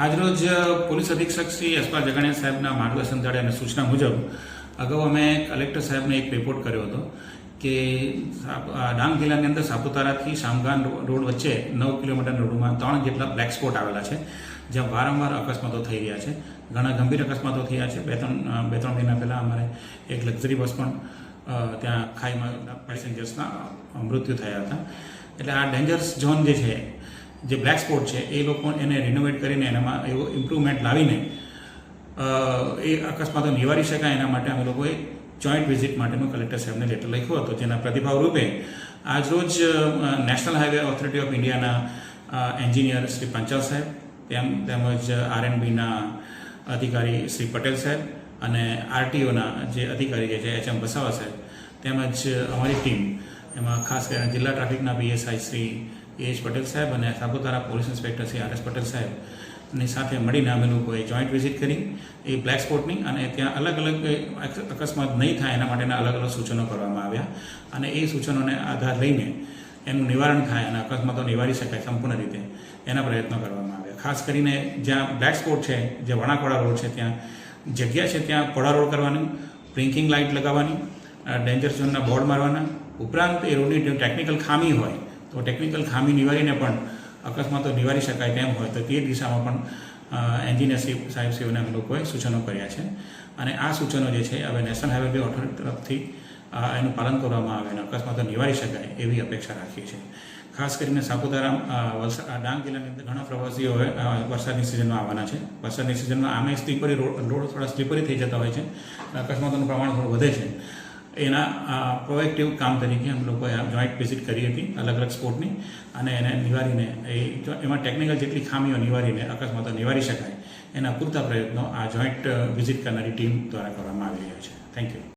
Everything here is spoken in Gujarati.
આજરોજ પોલીસ અધિક્ષક શ્રી યશપાલ જગાણીયા સાહેબના માર્ગદર્શન તળે અને સૂચના મુજબ અગાઉ અમે કલેક્ટર સાહેબને એક રિપોર્ટ કર્યો હતો કે ડાંગ જિલ્લાની અંદર સાપુતારાથી શામગાન રોડ વચ્ચે નવ કિલોમીટરના રોડમાં ત્રણ જેટલા બ્લેક સ્પોટ આવેલા છે, જ્યાં વારંવાર અકસ્માતો થઈ રહ્યા છે. ઘણા ગંભીર અકસ્માતો થયા છે. બે ત્રણ બે ત્રણ મહિના પહેલાં અમારે એક લક્ઝરી બસ પણ ત્યાં ખાઈમાં પેસેન્જર્સના મૃત્યુ થયા હતા. એટલે આ ડેન્જર્સ ઝોન જે છે જે બ્લેક સ્પોટ છે, એ લોકો એને રિનોવેટ કરીને એનામાં એવો ઇમ્પ્રુવમેન્ટ લાવીને એ અકસ્માતો નિવારી શકાય એના માટે અમે લોકોએ જોઈન્ટ વિઝિટ માટેનો કલેક્ટર સાહેબને લેટર લખ્યો હતો, જેના પ્રતિભાવ રૂપે આજરોજ નેશનલ હાઈવે ઓથોરિટી ઓફ ઇન્ડિયાના એન્જિનિયર શ્રી પંચાલ સાહેબ, તેમ, તેમજ આરએનબીના અધિકારી શ્રી પટેલ સાહેબ અને આરટીઓના જે અધિકારી છે એચ એમ વસાવા સાહેબ, તેમજ અમારી ટીમ, એમાં ખાસ કરીને જિલ્લા ટ્રાફિકના PSI Shri A H Patel સાહેબ અને Saputara police inspector Shri R S Patel સાહેબની સાથે મળીને અમે લોકોએ જોઈન્ટ વિઝિટ કરી, એ બ્લેક સ્પોટની અને ત્યાં અલગ અલગ અકસ્માત નહીં થાય એના માટેના અલગ અલગ સૂચનો કરવામાં આવ્યા અને એ સૂચનોને આધાર લઈને એનું નિવારણ થાય અને અકસ્માતો નિવારી શકાય સંપૂર્ણ રીતે એના પ્રયત્નો કરવામાં આવ્યા. ખાસ કરીને જ્યાં બ્લેક સ્પોટ છે, જે વણાકોડા રોડ છે, ત્યાં જગ્યા છે, ત્યાં કોડા રોડ કરવાની, બ્લિંકિંગ લાઇટ લગાવવાની ડેન્જર ઝોનના બોર્ડ મારવાના, ઉપરાંત એ રોડની ટેકનિકલ ખામી હોય તો ટેકનિકલ ખામી નિવારીને પણ અકસ્માતો નિવારી શકાય તેમ હોય તો તે દિશામાં પણ એન્જિનિયર સાહેબ શ્રીઓને અમે લોકોએ સૂચનો કર્યા છે. અને આ સૂચનો જે છે, હવે નેશનલ હાઈવે ઓથોરિટી તરફથી એનું પાલન કરવામાં આવે અને અકસ્માતો નિવારી શકાય એવી અપેક્ષા રાખીએ છીએ. ખાસ કરીને સાપુતારા વલસાડ ડાંગ જિલ્લાની અંદર ઘણા પ્રવાસીઓ હવે વરસાદની સિઝનમાં આવવાના છે. વરસાદની સિઝનમાં આમે સ્લીપરી રોડ થોડા સ્લીપરી થઈ જતા હોય છે અકસ્માતોનું પ્રમાણ થોડું વધે છે. એના પ્રોએક્ટિવ કામ તરીકે અમે લોકોએ આ જોઈન્ટ વિઝિટ કરી હતી, અલગ અલગ સ્પોર્ટની અને એને નિવારીને, એ એમાં ટેકનિકલ જેટલી ખામીઓ નિવારીને, અકસ્માતો નિવારી શકાય, એના પૂરતા પ્રયત્નો આ જોઈન્ટ વિઝિટ કરનારી ટીમ દ્વારા કરવામાં આવી રહ્યા છે. Thank you